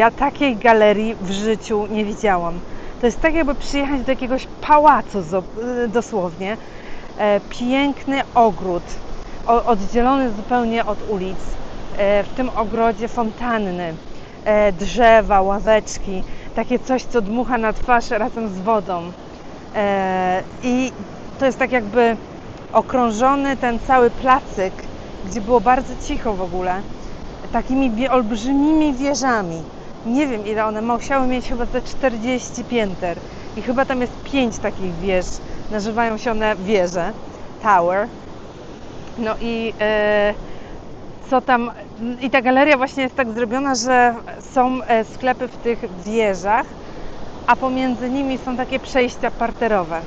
Ja takiej galerii w życiu nie widziałam. To jest tak, jakby przyjechać do jakiegoś pałacu y, dosłownie. E, piękny ogród, oddzielony zupełnie od ulic. E, w tym ogrodzie fontanny, e, drzewa, ławeczki, takie coś, co dmucha na twarz razem z wodą. I to jest tak jakby okrążony ten cały placyk, gdzie było bardzo cicho w ogóle, takimi olbrzymimi wieżami. Nie wiem ile one musiały mieć, chyba te 40 pięter. I chyba tam jest pięć takich wież. Nazywają się one wieże, tower. No i e, co tam. I ta galeria właśnie jest tak zrobiona, że są e, sklepy w tych wieżach, a pomiędzy nimi są takie przejścia parterowe.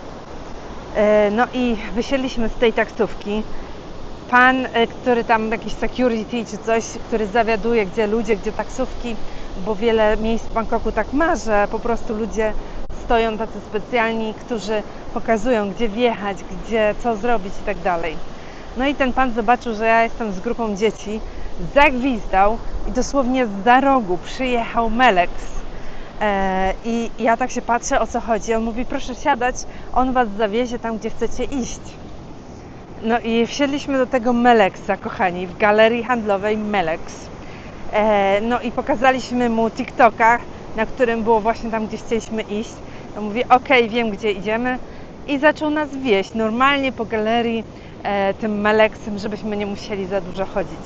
E, No i wysiedliśmy z tej taksówki. Pan, e, który tam jakiś security czy coś, który zawiaduje, gdzie ludzie, gdzie taksówki, bo wiele miejsc w Bangkoku tak ma, że po prostu ludzie stoją tacy specjalni, którzy pokazują, gdzie wjechać, gdzie co zrobić i tak dalej. No i ten pan zobaczył, że ja jestem z grupą dzieci, zagwizdał i dosłownie z za rogu przyjechał Melex. E, I ja tak się patrzę, o co chodzi. On mówi, proszę siadać, on was zawiezie tam, gdzie chcecie iść. No i wsiedliśmy do tego Meleksa, kochani, w galerii handlowej Melex. E, no i pokazaliśmy mu TikToka, na którym było właśnie tam, gdzie chcieliśmy iść. No mówi, okej, wiem, gdzie idziemy. I zaczął nas wieść normalnie po galerii e, tym Meleksem, żebyśmy nie musieli za dużo chodzić.